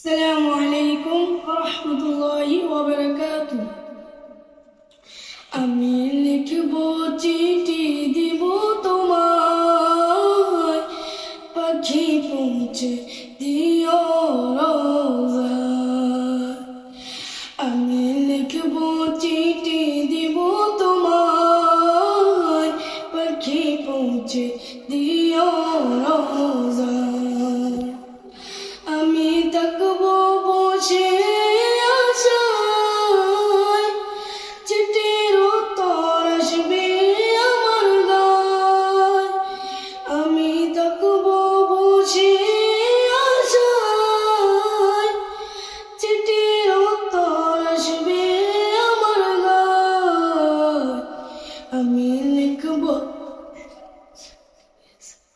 السلام عليكم ورحمة الله وبركاته আমি লিখব চিঠি দিব তোমায় পাখি পৌঁছে দিও রোজায় আমি লিখব চিঠি দিব তোমায় পাখি পৌঁছে দিও রোজায়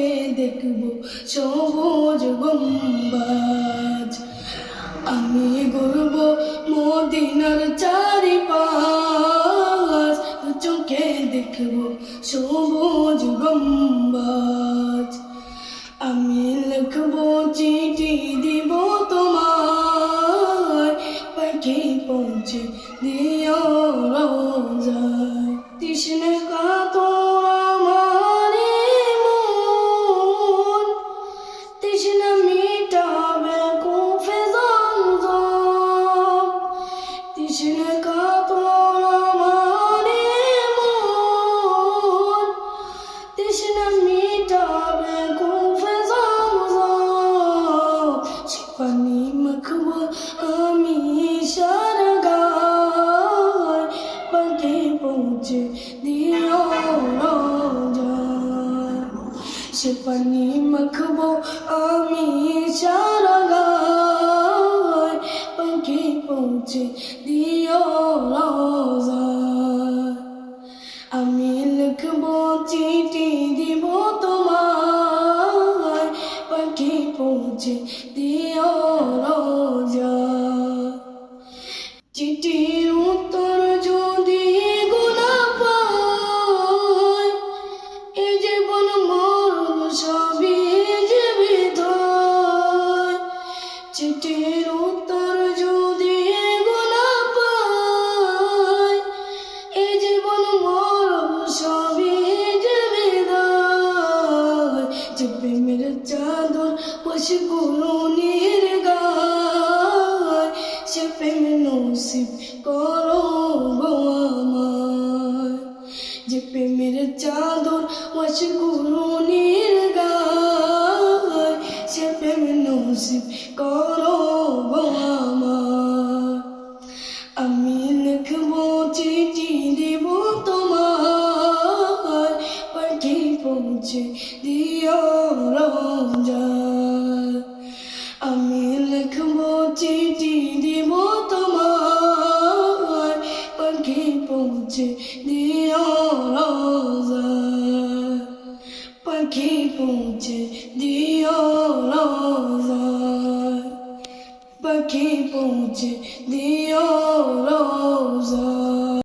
চোখে দেখব সবুজ গম্বাজ। আমি ঘুরব মদিনার চারিপাশ। দু চোখে দেখব সবুজ গম্বাজ। তৃষ্ণ মিটাবে কুফে জমজম। তৃষ্ণ কাতর আমার মন। তৃষ্ণ মিটাবে কুফে জমজম। সে পানি মাখবো আমি সারা গায় পাখি পৌঁছে দিও সে পানি মাখবো আমি চারি পৌঁছে দিও আমি লিখব চিঠি দিব তোমার পাখি পৌঁছে যে প্রেমের চাদর বসে করুণের গায় সে প্রেম নসিব করো গো আমায় যে প্রেমের চাদর বসে করুণের গায় সে প্রেম নসিব করো গো আমায় আমি লিখব চিঠি পৌঁছে দিও রোজায় আমি লিখব চিঠি দিব তোমার, পাখি পৌঁছে দিও রোজায় পাখি পৌঁছে দিও রোজায় পাখি পৌঁছে দিও রোজা